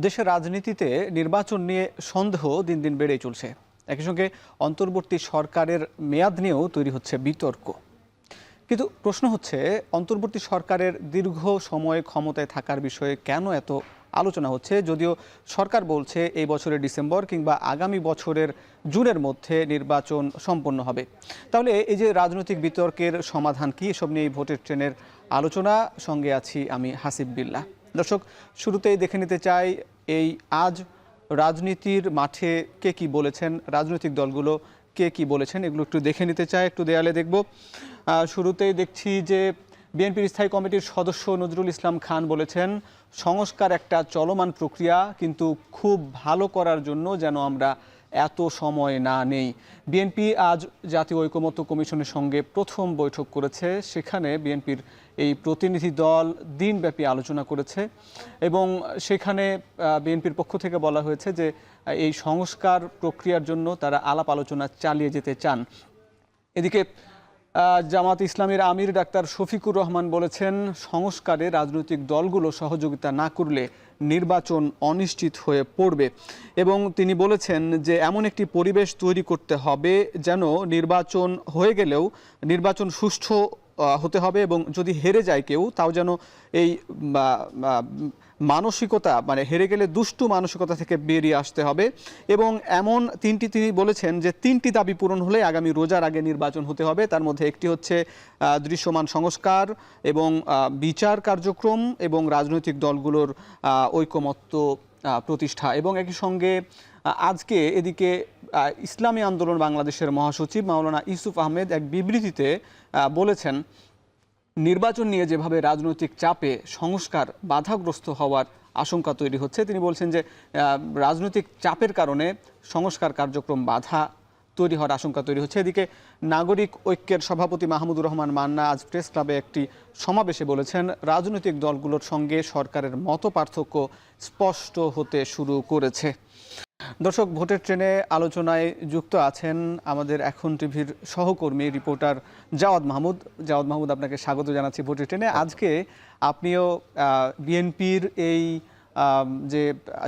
দেশের রাজনীতিতে নির্বাচন নিয়ে সন্দেহ দিন দিন বেড়েই চলছে। একই সঙ্গে অন্তর্বর্তী সরকারের মেয়াদ নিয়েও তৈরি হচ্ছে বিতর্ক। কিন্তু প্রশ্ন হচ্ছে, অন্তর্বর্তী সরকারের দীর্ঘ সময় ক্ষমতায় থাকার বিষয়ে কেন এত আলোচনা হচ্ছে? যদিও সরকার বলছে, এই বছরের ডিসেম্বর কিংবা আগামী বছরের জুনের মধ্যে নির্বাচন সম্পন্ন হবে। তাহলে এই যে রাজনৈতিক বিতর্কের সমাধান কি, এসব নিয়ে ভোটের ট্রেনের আলোচনা। সঙ্গে আছি আমি হাসিব বিল্লাহ দর্শক, শুরুতেই দেখে নিতে চাই এই আজ রাজনীতির মাঠে কে কি বলেছেন, রাজনৈতিক দলগুলো কে কি বলেছেন, এগুলো একটু দেখে নিতে চাই, একটু দেয়ালে দেখব। শুরুতেই দেখছি যে বিএনপির স্থায়ী কমিটির সদস্য নজরুল ইসলাম খান বলেছেন, সংস্কার একটা চলমান প্রক্রিয়া, কিন্তু খুব ভালো করার জন্য যেন আমরা এত সময় না নেই। বিএনপি আজ জাতীয় ঐকমত্য কমিশনের সঙ্গে প্রথম বৈঠক করেছে, সেখানে বিএনপির এই প্রতিনিধি দল দিনব্যাপী আলোচনা করেছে এবং সেখানে বিএনপির পক্ষ থেকে বলা হয়েছে যে এই সংস্কার প্রক্রিয়ার জন্য তারা আলাপ আলোচনা চালিয়ে যেতে চান। এদিকে জামাত ইসলামের আমির ডাক্তার শফিকুর রহমান বলেছেন, সংস্কারে রাজনৈতিক দলগুলো সহযোগিতা না করলে নির্বাচন অনিশ্চিত হয়ে পড়বে। এবং তিনি বলেছেন যে, এমন একটি পরিবেশ তৈরি করতে হবে যেন নির্বাচন হয়ে গেলেও নির্বাচন সুষ্ঠু হতে হবে এবং যদি হেরে যায় কেউ, তাও যেন এই মানসিকতা মানে হেরে গেলে দুষ্টু মানসিকতা থেকে বেরিয়ে আসতে হবে। এবং এমন তিনটি তিনি বলেছেন যে তিনটি দাবি পূরণ হলে আগামী রোজার আগে নির্বাচন হতে হবে। তার মধ্যে একটি হচ্ছে দৃশ্যমান সংস্কার এবং বিচার কার্যক্রম এবং রাজনৈতিক দলগুলোর ঐকমত্য প্রতিষ্ঠা। এবং একই সঙ্গে আজকে এদিকে ইসলামী আন্দোলন বাংলাদেশের মহাসচিব মাওলানা ইউসুফ আহমেদ এক বিবৃতিতে বলেছেন, নির্বাচন নিয়ে যেভাবে রাজনৈতিক চাপে সংস্কার বাধাগ্রস্ত হওয়ার আশঙ্কা তৈরি হচ্ছে, তিনি বলছেন যে রাজনৈতিক চাপের কারণে সংস্কার কার্যক্রম বাধা তৈরি হওয়ার আশঙ্কা তৈরি হচ্ছে। এদিকে, নাগরিক ঐক্যের সভাপতি মাহমুদুর রহমান মান্না আজ প্রেস ক্লাবে একটি সমাবেশে বলেছেন, রাজনৈতিক দলগুলোর সঙ্গে সরকারের মত পার্থক্য স্পষ্ট হতে শুরু করেছে। দর্শক, ভোটের ট্রেনে আলোচনায় যুক্ত আছেন আমাদের এখন টিভির সহকর্মী রিপোর্টার জাওয়াদ মাহমুদ। জাওয়াদ মাহমুদ, আপনাকে স্বাগত জানাচ্ছি ভোটের ট্রেনে। আজকে আপনিও বিএনপির এই যে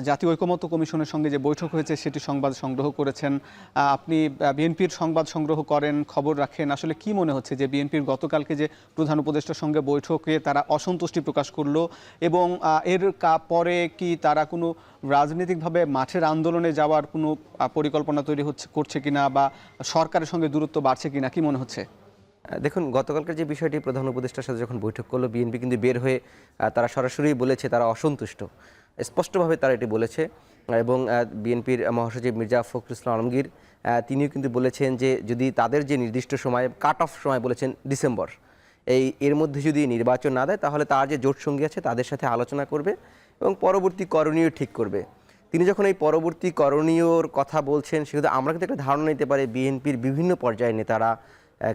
জাতীয় ঐকমত্য কমিশনের সঙ্গে যে বৈঠক হয়েছে, সেটি সংবাদ সংগ্রহ করেছেন। আপনি বিএনপির সংবাদ সংগ্রহ করেন, খবর রাখেন। আসলে কি মনে হচ্ছে যে বিএনপির গতকালকে যে প্রধান উপদেষ্টার সঙ্গে বৈঠকে তারা অসন্তুষ্টি প্রকাশ করল এবং এর পরে কি তারা কোনো রাজনৈতিকভাবে মাঠের আন্দোলনে যাওয়ার কোনো পরিকল্পনা তৈরি হচ্ছে, করছে কিনা বা সরকারের সঙ্গে দূরত্ব বাড়ছে কিনা, কি মনে হচ্ছে? দেখুন গতকালকার যে বিষয়টি প্রধান উপদেষ্টার সাথে যখন বৈঠক করল, বিএনপি কিন্তু বের হয়ে তারা সরাসরি বলেছে তারা অসন্তুষ্ট। স্পষ্টভাবে তারা এটি বলেছে। এবং বিএনপির মহাসচিব মির্জা ফখরুল ইসলাম আলমগীর তিনিও কিন্তু বলেছেন যে যদি তাদের যে নির্দিষ্ট সময় কাট অফ সময় বলেছেন ডিসেম্বর, এই, এর মধ্যে যদি নির্বাচন না দেয়, তাহলে তার যে জোট সঙ্গী আছে তাদের সাথে আলোচনা করবে এবং পরবর্তী করণীয় ঠিক করবে। তিনি যখন এই পরবর্তী করণীয়র কথা বলছেন সেক্ষেত্রে আমরা কিন্তু একটা ধারণা নিতে পারি, বিএনপির বিভিন্ন পর্যায়ের নেতারা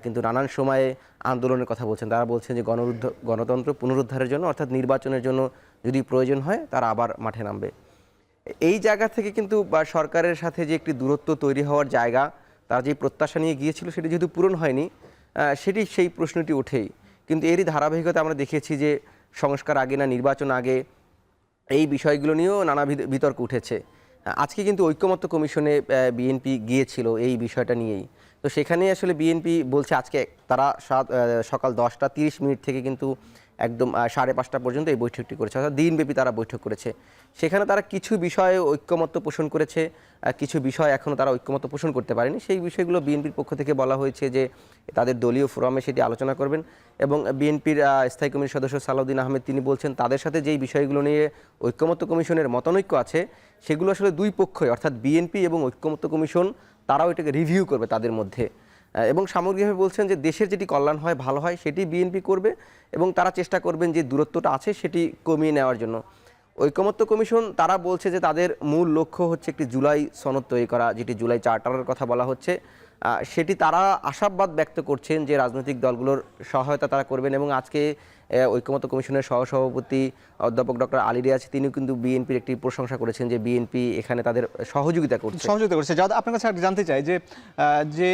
কিন্তু নানান সময়ে আন্দোলনের কথা বলছেন। তারা বলছেন যে গণরুদ্ধ, গণতন্ত্র পুনরুদ্ধারের জন্য, অর্থাৎ নির্বাচনের জন্য যদি প্রয়োজন হয়, তারা আবার মাঠে নামবে। এই জায়গা থেকে কিন্তু, বা সরকারের সাথে যে একটি দূরত্ব তৈরি হওয়ার জায়গা, তারা যে প্রত্যাশা নিয়ে গিয়েছিল, সেটি যেহেতু পূরণ হয়নি সেটি সেই প্রশ্নটি ওঠেই। কিন্তু এরই ধারাবাহিকতা আমরা দেখেছি যে, সংস্কার আগে না, নির্বাচন আগে, এই বিষয়গুলো নিয়েও নানা বিতর্ক উঠেছে। আজকে কিন্তু ঐক্যমত্য কমিশনে বিএনপি গিয়েছিল এই বিষয়টা নিয়েই। তো সেখানে আসলে বিএনপি বলছে, আজকে তারা সকাল দশটা তিরিশ মিনিট থেকে কিন্তু একদম সাড়ে পাঁচটা পর্যন্ত এই বৈঠকটি করেছে, অর্থাৎ দিনব্যাপী তারা বৈঠক করেছে। সেখানে তারা কিছু বিষয়ে ঐক্যমত্য পোষণ করেছে কিছু বিষয় এখনও তারা ঐক্যমত্য পোষণ করতে পারেনি। সেই বিষয়গুলো বিএনপির পক্ষ থেকে বলা হয়েছে যে তাদের দলীয় ফোরামে সেটি আলোচনা করবেন এবং বিএনপির স্থায়ী কমিটির সদস্য সালাউদ্দিন আহমেদ তিনি বলছেন, তাদের সাথে যেই বিষয়গুলো নিয়ে ঐক্যমত্য কমিশনের মতানৈক্য আছে, সেগুলো আসলে দুই পক্ষই, অর্থাৎ বিএনপি এবং ঐক্যমত্য কমিশন, তারাও এটাকে রিভিউ করবে তাদের মধ্যে। এবং সামগ্রিকভাবে বলছেন যে দেশের যেটি কল্যাণ হয়, ভালো হয়, সেটি বিএনপি করবে এবং তারা চেষ্টা করবেন যে দূরত্বটা আছে সেটি কমিয়ে নেওয়ার জন্য। ঐকমত্য কমিশন, তারা বলছে যে তাদের মূল লক্ষ্য হচ্ছে একটি জুলাই সনদ তৈরি করা, যেটি জুলাই চার্টারের কথা বলা হচ্ছে। সেটি তারা আশাবাদ ব্যক্ত করছেন যে রাজনৈতিক দলগুলোর সহায়তা তারা করবেন এবং আজকে ঐক্যমত্য কমিশনের সহসভাপতি অধ্যাপক ডক্টর আলী রিয়াজ, তিনিও কিন্তু বিএনপির একটি প্রশংসা করেছেন যে বিএনপি এখানে তাদের সহযোগিতা করছে। সহযোগিতা করছে। যা আপনার কাছে জানতে চাই যে যে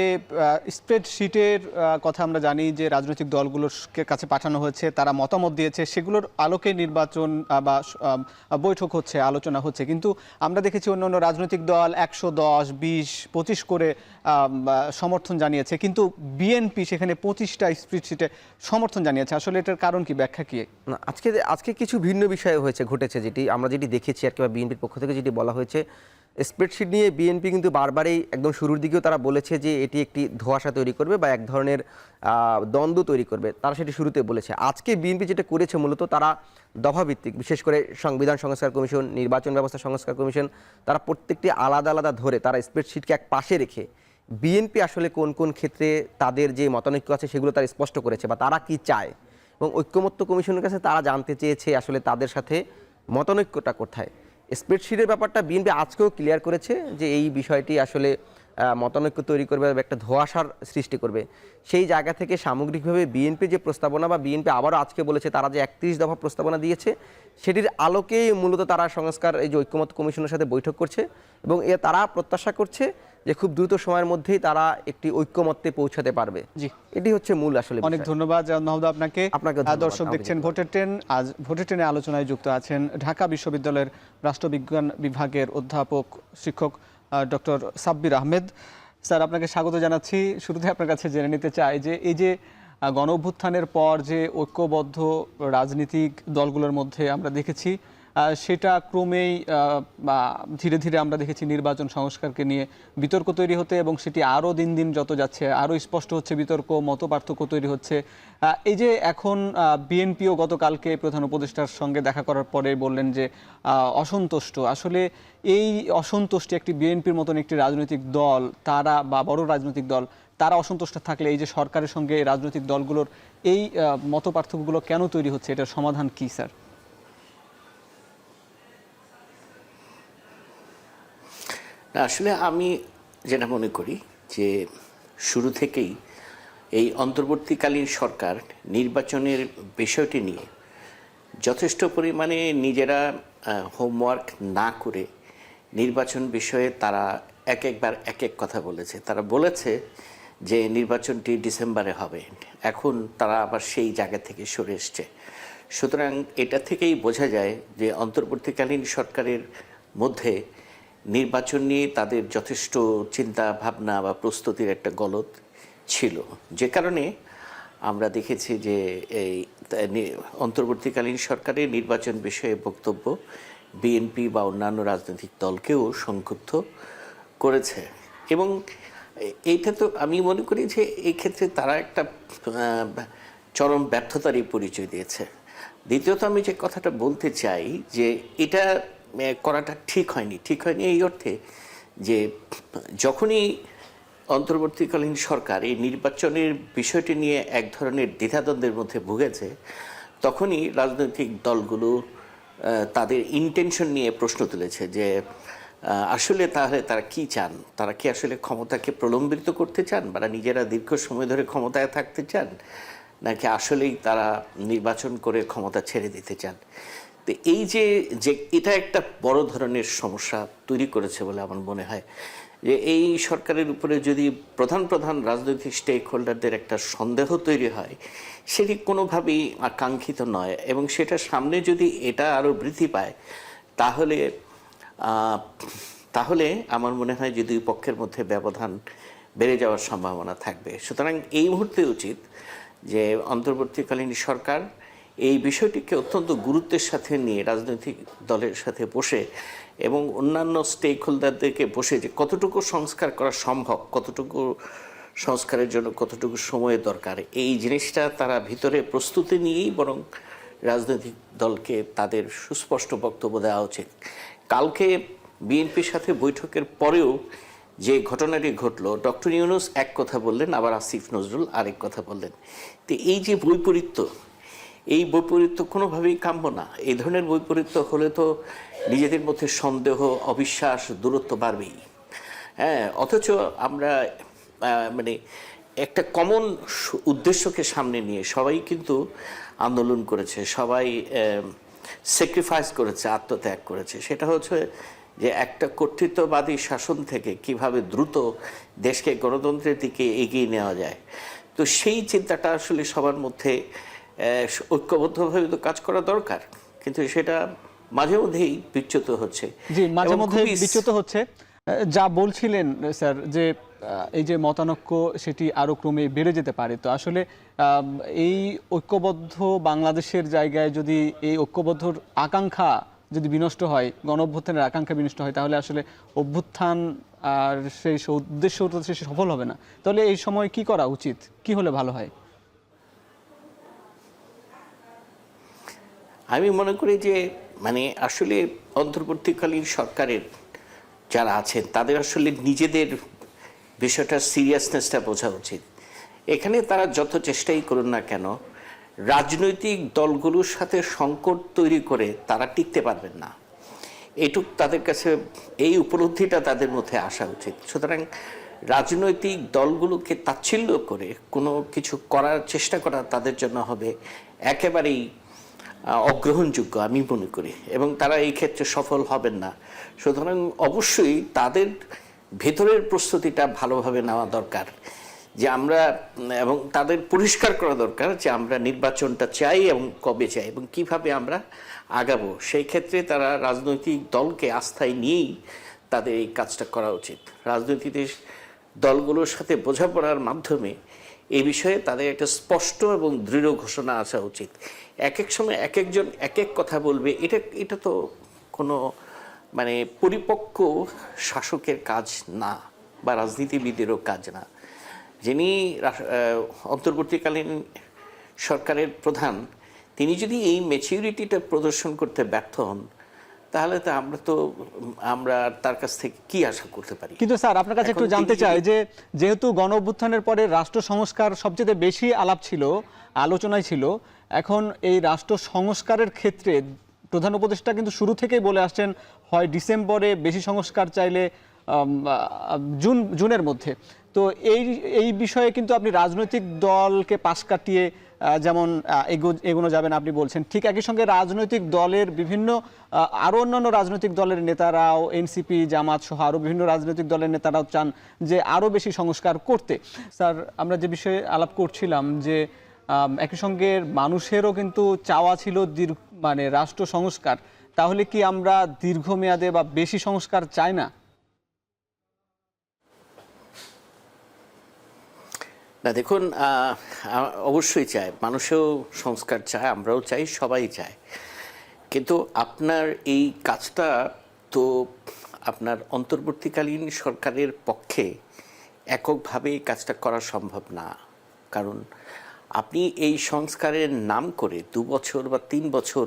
স্প্রেডশিটের কথা আমরা জানি যে রাজনৈতিক দলগুলোর কাছে পাঠানো হয়েছে, তারা মতামত দিয়েছে, সেগুলোর আলোকে নির্বাচন বা বৈঠক হচ্ছে, আলোচনা হচ্ছে। কিন্তু আমরা দেখেছি অন্য অন্য রাজনৈতিক দল একশো দশ, বিশ, পঁচিশ করে সমর্থন জানিয়েছে। কিন্তু বিএনপি সেখানে পঁচিশটা স্প্রেডশিটে সমর্থন জানিয়েছে। আসলে এটার কারণ কি, ব্যাখ্যা কি? না, আজকে আজকে কিছু ভিন্ন বিষয় হয়েছে, ঘটেছে যেটি আমরা যেটি দেখেছি আর কি বা বিএনপির পক্ষ থেকে যেটি বলা হয়েছে। স্প্রেডশিট নিয়ে বিএনপি কিন্তু বারবারই একদম শুরুর দিকেও তারা বলেছে যে এটি একটি ধোঁয়াশা তৈরি করবে বা এক ধরনের দ্বন্দ্ব তৈরি করবে। তারা সেটি শুরুতে বলেছে। আজকে বিএনপি যেটা করেছে মূলত তারা দফাভিত্তিক, বিশেষ করে সংবিধান সংস্কার কমিশন, নির্বাচন ব্যবস্থা সংস্কার কমিশন, তারা প্রত্যেকটি আলাদা আলাদা ধরে তারা স্প্রেডশিটকে এক পাশে রেখে বিএনপি আসলে কোন কোন ক্ষেত্রে তাদের যে মতানৈক্য আছে সেগুলো তারা স্পষ্ট করেছে বা তারা কি চায়? এবং ঐক্যমত্য কমিশনের কাছে তারা জানতে চেয়েছে আসলে তাদের সাথে মতানৈক্যটা কোথায়। স্প্রেডশিটের ব্যাপারটা বিএনপি আজকেও ক্লিয়ার করেছে যে এই বিষয়টি আসলে মতানৈক্য তৈরি করবে একটা ধোঁয়াশার সৃষ্টি করবে। সেই জায়গা থেকে সামগ্রিকভাবে বিএনপি যে প্রস্তাবনা বা বিএনপি আবারও আজকে বলেছে তারা যে একত্রিশ দফা প্রস্তাবনা দিয়েছে, সেটির আলোকেই মূলত তারা সংস্কার, এই যে ঐক্যমত্য কমিশনের সাথে বৈঠক করছে এবং এ তারা প্রত্যাশা করছে যে খুব দ্রুত সময়ের মধ্যেই তারা একটি ঐক্যমত্যে পৌঁছাতে পারবে। জি। এটি হচ্ছে মূল আসলে অনেক ধন্যবাদ মাহমুদ আপনাকে। ধন্যবাদ, দর্শক দেখছেন ভোটের ট্রেন। আজ ভোটের ট্রেনে আলোচনায় যুক্ত আছেন ঢাকা বিশ্ববিদ্যালয়ের রাষ্ট্রবিজ্ঞান বিভাগের অধ্যাপক শিক্ষক ডক্টর সাব্বির আহমেদ। স্যার আপনাকে স্বাগত জানাচ্ছি। শুরুতে আপনার কাছে জেনে নিতে চাই যে এই যে গণ অভ্যুত্থানের পর যে ঐক্যবদ্ধ রাজনৈতিক দলগুলোর মধ্যে আমরা দেখেছি সেটা ক্রমেই ধীরে ধীরে আমরা দেখেছি নির্বাচন সংস্কারকে নিয়ে বিতর্ক তৈরি হতে এবং সেটি আরও দিন দিন যত যাচ্ছে, আরও স্পষ্ট হচ্ছে বিতর্ক মত পার্থক্য তৈরি হচ্ছে। এই যে এখন বিএনপিও গতকালকে প্রধান উপদেষ্টার সঙ্গে দেখা করার পরে বললেন যে অসন্তুষ্ট। আসলে এই অসন্তুষ্টি একটি বিএনপির মতন একটি রাজনৈতিক দল, তারা বা বড় রাজনৈতিক দল, তারা অসন্তুষ্ট থাকলে এই যে সরকারের সঙ্গে রাজনৈতিক দলগুলোর এই মত পার্থক্যগুলো কেন তৈরি হচ্ছে, এটার সমাধান কী, স্যার? না, আসলে আমি যেটা মনে করি যে শুরু থেকেই এই অন্তর্বর্তীকালীন সরকার নির্বাচনের বিষয়টি নিয়ে যথেষ্ট পরিমাণে নিজেরা হোমওয়ার্ক না করে নির্বাচন বিষয়ে তারা এক একবার এক এক কথা বলেছে। তারা বলেছে যে নির্বাচনটি ডিসেম্বরে হবে। এখন তারা আবার সেই জায়গা থেকে সরে এসছে। সুতরাং এটা থেকেই বোঝা যায় যে অন্তর্বর্তীকালীন সরকারের মধ্যে নির্বাচন নিয়ে তাদের যথেষ্ট চিন্তা, ভাবনা বা প্রস্তুতির একটা গলত ছিল। যে কারণে আমরা দেখেছি যে এই অন্তর্বর্তীকালীন সরকারের নির্বাচন বিষয়ে বক্তব্য বিএনপি বা অন্যান্য রাজনৈতিক দলকেও সংক্ষুব্ধ করেছে। এবং এইটা তো আমি মনে করি যে এই ক্ষেত্রে তারা একটা চরম ব্যর্থতারই পরিচয় দিয়েছে। দ্বিতীয়ত আমি যে কথাটা বলতে চাই যে এটা করাটা ঠিক হয়নি। ঠিক হয়নি এই অর্থে যে যখনই অন্তর্বর্তীকালীন সরকার এই নির্বাচনের বিষয়টি নিয়ে এক ধরনের দ্বিধাদ্বন্দ্বের মধ্যে ভুগেছে, তখনই রাজনৈতিক দলগুলো তাদের ইন্টেনশন নিয়ে প্রশ্ন তুলেছে যে আসলে তাহলে তারা কি চান? তারা কি আসলে ক্ষমতাকে প্রলম্বিত করতে চান বা নিজেরা দীর্ঘ সময় ধরে ক্ষমতায় থাকতে চান, নাকি আসলেই তারা নির্বাচন করে ক্ষমতা ছেড়ে দিতে চান? তো এই যে যে এটা একটা বড় ধরনের সমস্যা তৈরি করেছে বলে আমার মনে হয়। যে এই সরকারের উপরে যদি প্রধান প্রধান রাজনৈতিক স্টেক হোল্ডারদের একটা সন্দেহ তৈরি হয়, সেটি কোনোভাবেই আকাঙ্ক্ষিত নয় এবং সেটা সামনে যদি এটা আরও বৃদ্ধি পায়, তাহলে তাহলে আমার মনে হয় যে দুই পক্ষের মধ্যে ব্যবধান বেড়ে যাওয়ার সম্ভাবনা থাকবে। সুতরাং এই মুহূর্তে উচিত যে অন্তর্বর্তীকালীন সরকার এই বিষয়টিকে অত্যন্ত গুরুত্বের সাথে নিয়ে রাজনৈতিক দলের সাথে বসে এবং অন্যান্য স্টেক হোল্ডারদেরকে বসে যে কতটুকু সংস্কার করা সম্ভব, কতটুকু সংস্কারের জন্য কতটুকু সময়ের দরকার, এই জিনিসটা তারা ভিতরে প্রস্তুতি নিয়েই বরং রাজনৈতিক দলকে তাদের সুস্পষ্ট বক্তব্য দেওয়া উচিত। কালকে বিএনপির সাথে বৈঠকের পরেও যে ঘটনাটি ঘটলো, ডক্টর ইউনুস এক কথা বললেন, আবার আসিফ নজরুল আরেক কথা বললেন। তো এই যে বৈপরীত্য এই বৈপরীত্য কোনোভাবেই কাম্য না। এই ধরনের বৈপরীত্য হলে তো নিজেদের মধ্যে সন্দেহ, অবিশ্বাস, দূরত্ব বাড়বেই। হ্যাঁ অথচ আমরা মানে একটা কমন উদ্দেশ্যকে সামনে নিয়ে সবাই কিন্তু আন্দোলন করেছে, সবাই স্যাক্রিফাইস করেছে, আত্মত্যাগ করেছে। সেটা হচ্ছে যে একটা কর্তৃত্ববাদী শাসন থেকে কীভাবে দ্রুত দেশকে গণতন্ত্রের দিকে এগিয়ে নেওয়া যায়। তো সেই চিন্তাটা আসলে সবার মধ্যে ঐক্যবদ্ধভাবে তো কাজ করা দরকার। কিন্তু সেটা মাঝে মধ্যেই বিচ্যুত হচ্ছে। জি মাঝে মধ্যে বিচ্যুত হচ্ছে। যা বলছিলেন স্যার যে এই যে মতানক্য সেটি আরও ক্রমে বেড়ে যেতে পারে। তো আসলে এই ঐক্যবদ্ধ বাংলাদেশের জায়গায় যদি এই ঐক্যবদ্ধর আকাঙ্ক্ষা যদি বিনষ্ট হয় গণ অভ্যুত্থানের আকাঙ্ক্ষা বিনষ্ট হয় তাহলে আসলে অভ্যুত্থান আর সেই উদ্দেশ্য সে সফল হবে না। তাহলে এই সময় কি করা উচিত? কি হলে ভালো হয়? আমি মনে করি যে মানে আসলে অন্তর্বর্তীকালীন সরকারের যারা আছেন, তাদের আসলে নিজেদের বিষয়টার সিরিয়াসনেসটা বোঝা উচিত। এখানে তারা যত চেষ্টাই করুন না কেন, রাজনৈতিক দলগুলোর সাথে সংকট তৈরি করে তারা টিকতে পারবেন না। এটুক তাদের কাছে, এই উপলব্ধিটা তাদের মধ্যে আসা উচিত। সুতরাং রাজনৈতিক দলগুলোকে তাচ্ছিল্য করে কোনো কিছু করার চেষ্টা করা তাদের জন্য হবে। একেবারেই অগ্রহণযোগ্য আমি মনে করি এবং তারা এই ক্ষেত্রে সফল হবেন না। সুতরাং অবশ্যই তাদের ভেতরের প্রস্তুতিটা ভালোভাবে নেওয়া দরকার, যে আমরা, এবং তাদের পরিষ্কার করা দরকার যে আমরা নির্বাচনটা চাই এবং কবে চাই এবং কীভাবে আমরা আগাবো। সেই ক্ষেত্রে তারা রাজনৈতিক দলকে আস্থায় নিয়েই তাদের এই কাজটা করা উচিত। রাজনৈতিক দলগুলোর সাথে বোঝাপড়ার মাধ্যমে এ বিষয়ে তাদের একটা স্পষ্ট এবং দৃঢ় ঘোষণা আসা উচিত। এক এক সময় এক একজন এক এক কথা বলবে, এটা এটা তো কোনো মানে পরিপক্ক শাসকের কাজ না বা রাজনীতিবিদেরও কাজ না। যিনি অন্তর্বর্তীকালীন সরকারের প্রধান, তিনি যদি এই ম্যাচিউরিটিটা প্রদর্শন করতে ব্যর্থ হন তাহলে তো আমরা তো আমরা তার কাছ থেকে কি আশা করতে পারি? কিন্তু স্যার আপনার কাছে একটু জানতে চাই যে যেহেতু গণ অভ্যুত্থানের পরে রাষ্ট্র সংস্কার সবচেয়ে বেশি আলাপ ছিল আলোচনায় ছিল এখন এই রাষ্ট্র সংস্কারের ক্ষেত্রে প্রধান উপদেষ্টা কিন্তু শুরু থেকেই বলে আসছেন হয় ডিসেম্বরে বেশি সংস্কার চাইলে জুন জুনের মধ্যে। তো এই এই বিষয়ে কিন্তু আপনি রাজনৈতিক দলকে পাশ কাটিয়ে যেমন এগোনো যাবেন আপনি বলছেন। ঠিক একই সঙ্গে রাজনৈতিক দলের বিভিন্ন আরও অন্যান্য রাজনৈতিক দলের নেতারাও এনসিপি জামাত সহ আরও বিভিন্ন রাজনৈতিক দলের নেতারাও চান যে আরও বেশি সংস্কার করতে। স্যার, আমরা যে বিষয়ে আলাপ করছিলাম যে একই সঙ্গে মানুষেরও কিন্তু চাওয়া ছিল দীর্ঘ মানে রাষ্ট্র সংস্কার, তাহলে কি আমরা দীর্ঘমেয়াদে বা বেশি সংস্কার চাই না? না, দেখুন অবশ্যই চায় মানুষেও সংস্কার চায়, আমরাও চাই, সবাই চায়। কিন্তু আপনার এই কাজটা তো আপনার অন্তর্বর্তীকালীন সরকারের পক্ষে এককভাবে এই কাজটা করা সম্ভব না। কারণ আপনি এই সংস্কারের নাম করে দু বছর বা তিন বছর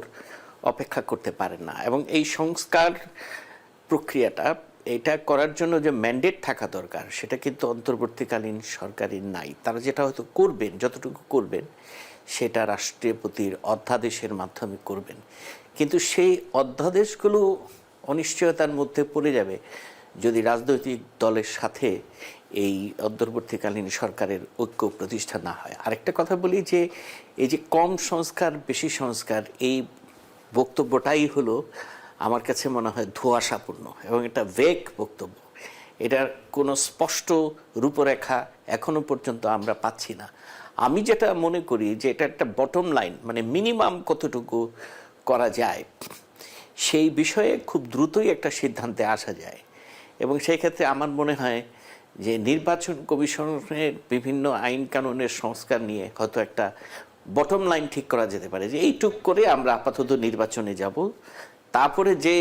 অপেক্ষা করতে পারেন না। এবং এই সংস্কার প্রক্রিয়াটা এটা করার জন্য যে ম্যান্ডেট থাকা দরকার, সেটা কিন্তু অন্তর্বর্তীকালীন সরকারের নাই। তারা যেটা হয়তো করবেন, যতটুকু করবেন, সেটা রাষ্ট্রপতির অধ্যাদেশের মাধ্যমে করবেন। কিন্তু সেই অধ্যাদেশগুলো অনিশ্চয়তার মধ্যে পড়ে যাবে যদি রাজনৈতিক দলের সাথে এই অন্তর্বর্তীকালীন সরকারের ঐক্য প্রতিষ্ঠা না হয়। আরেকটা কথা বলি যে, এই যে কম সংস্কার, বেশি সংস্কার, এই বক্তব্যটাই হলো আমার কাছে মনে হয় ধোঁয়াশাপূর্ণ এবং এটা ভেক বক্তব্য। এটার কোনো স্পষ্ট রূপরেখা এখনও পর্যন্ত আমরা পাচ্ছি না। আমি যেটা মনে করি যে এটা একটা বটম লাইন মানে মিনিমাম কতটুকু করা যায়, সেই বিষয়ে খুব দ্রুতই একটা সিদ্ধান্তে আসা যায়। এবং সেই ক্ষেত্রে আমার মনে হয় যে নির্বাচন কমিশনের বিভিন্ন আইন কানুনের সংস্কার নিয়ে হয়তো একটা বটম লাইন ঠিক করা যেতে পারে যে এইটুক করে আমরা আপাতত নির্বাচনে যাব। তারপরে যে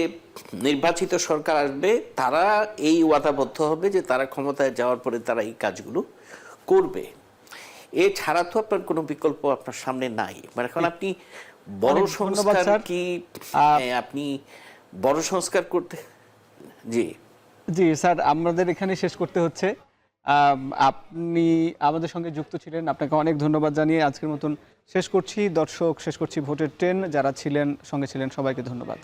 নির্বাচিত সরকার আসবে তারা এই ওয়াদাবদ্ধ হবে যে তারা ক্ষমতায় যাওয়ার পরে তারা এই কাজগুলো করবে। এছাড়া তো আপনার কোনো বিকল্প আপনার সামনে নাই। মানে এখন আপনি বড় সংস্কার কি আপনি বড় সংস্কার করতে জি। জি স্যার আমাদের এখানে শেষ করতে হচ্ছে। আপনি আমাদের সঙ্গে যুক্ত ছিলেন আপনাকে অনেক ধন্যবাদ জানিয়ে আজকের মতন শেষ করছি। দর্শক শেষ করছি ভোটের ট্রেন। যারা ছিলেন সঙ্গে ছিলেন সবাইকে ধন্যবাদ।